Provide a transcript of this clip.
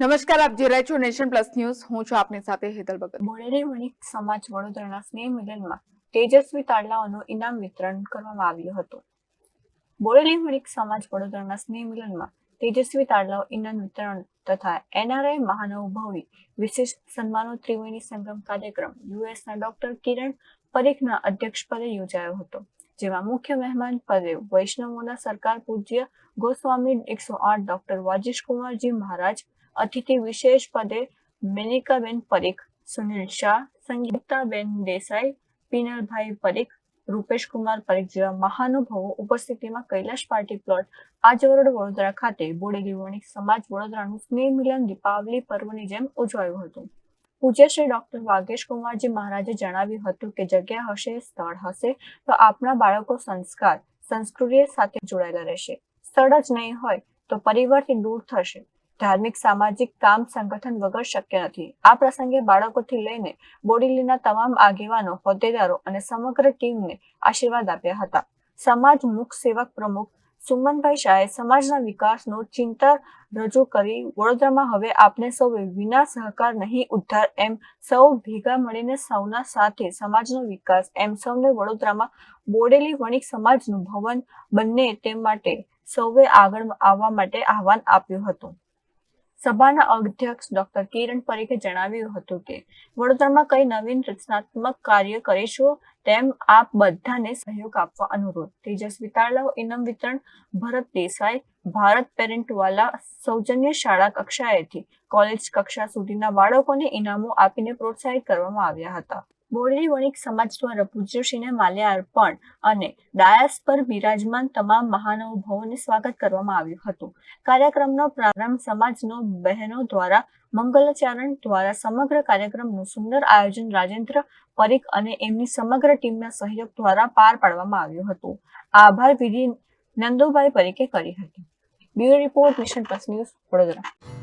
નમસ્કાર, આપ જોઈ રહ્યા છો નેશન પ્લસ ન્યૂઝ. હું છું આપની સાથે હેતલ ભગત. બોડેલી વણિક સમાજ વડોદરાના સ્નેહ મિલનમાં તેજસ્વી તાડલાઓનું ઇનામ વિતરણ કરવામાં આવ્યું હતું. બોડેલી વણિક સમાજ વડોદરાના સ્નેહ મિલનમાં તેજસ્વી તાડલાઓ ઇનામ વિતરણ તથા એનઆરઆઈ મહાનુભાવી વિશેષ સન્માનો ત્રિવેણી સંગમ કાર્યક્રમ યુએસના ડોક્ટર કિરણ પરીખના અધ્યક્ષપદે યોજાયો હતો, જેમાં મુખ્ય મહેમાન પદે વૈષ્ણવોના સરકાર પૂજ્ય ગોસ્વામી એકસો આઠ ડોક્ટર વાજીશ કુમારજી મહારાજ અતિથિ વિશેષ પદે મેનિકાબેન પરીખ, સુનિલ શાહ, સંગીતાબેન દેસાઈ, પિનલભાઈ પરીખ રૂપેશ કુમાર પરીખ જેવા મહાનુભાવો ઉપસ્થિતિમાં કૈલાશ પાર્ટી પ્લોટ, આજવરોડ વડોદરા ખાતે બોડેલી વણિક સમાજ વડોદરાનું સ્નેહ મિલન દીપાવલી પર્વની જેમ ઉજવાયું હતું. પૂજ્ય શ્રી ડોક્ટર વાગેશ કુમારજી મહારાજે જણાવ્યું હતું કે જગ્યા હશે, સ્થળ હશે, તો આપણા બાળકો સંસ્કાર, સંસ્કૃતિ સાથે જોડાયેલા રહેશે. સ્થળ જ નહીં હોય તો પરિવારથી દૂર થશે. ધાર્મિક, સામાજિક, કામ, સંગઠન વગર શક્ય નથી. આ પ્રસંગે બાળકોથી લઈને બોડેલીના તમામ આગેવાનો, હોદ્દેદારો અને સમગ્ર ટીમને આશીર્વાદ આપ્યા હતા. સમાજ મુખ સેવક પ્રમુખ સુમનભાઈ શાહે સમાજના વિકાસનો ચિંતા રજૂ કરી, વડોદરામાં હવે આપને સૌએ વિના સહકાર નહીં ઉદ્ધાર એમ સૌ ભેગા મળીને સૌના સાથે સમાજનો વિકાસ એમ સૌને વડોદરામાં બોડેલી વણિક સમાજનું ભવન બંને તે માટે સૌએ આગળ આવવા માટે આહવાન આપ્યું હતું. સભાના અધ્યક્ષ ડોક્ટર કિરણ પરેખે જણાવ્યું હતું કે, વડોદરામાં કઈ નવીન રચનાત્મક કાર્ય કરીશું તેમ આપ બધાને સહયોગ આપવા અનુરોધ. તેજસ્વી તાળાઓ ઇનામ વિતરણ, ભરત દેસાઈ, ભારત પેરેન્ટવાલા સૌજન્ય શાળા કક્ષાએથી કોલેજ કક્ષા સુધીના બાળકોને ઇનામો આપીને પ્રોત્સાહિત કરવામાં આવ્યા હતા. બોડેલી વણિક સમાજ દ્વારા પૂજ્યશ્રીને માલ્યાર્પણ અને ડાયસ પર બિરાજમાન તમામ મહાનુભાવોને સ્વાગત કરવામાં આવ્યું હતું. કાર્યક્રમનો પ્રારંભ સમાજનો બહેનો દ્વારા, મંગલાચરણ દ્વારા સમગ્ર કાર્યક્રમનું સુંદર આયોજન રાજેન્દ્ર પરીખ અને એમની સમગ્ર ટીમના સહયોગ દ્વારા પાર પાડવામાં આવ્યું હતું. આભાર વિધિ નંદુભાઈ પરીખે કરી હતી. Bureau report, mission plus news Vadodara.